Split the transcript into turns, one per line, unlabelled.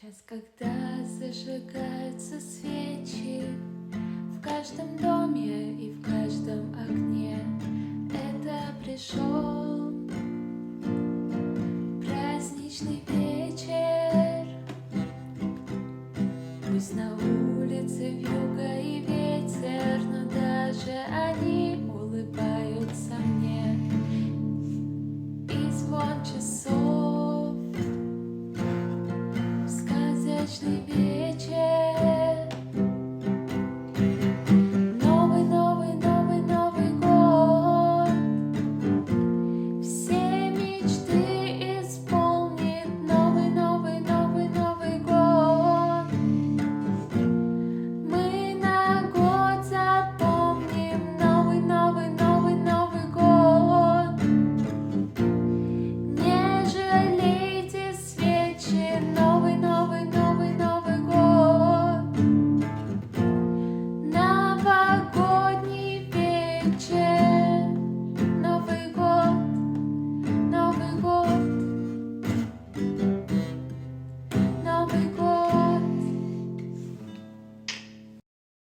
Час, когда зажигаются свечи В каждом доме и в каждом окне Это пришел праздничный вечер. Пусть на улице вьюга и ветер Но даже они улыбаются мне. И звон часов Солнечный вечер. chance.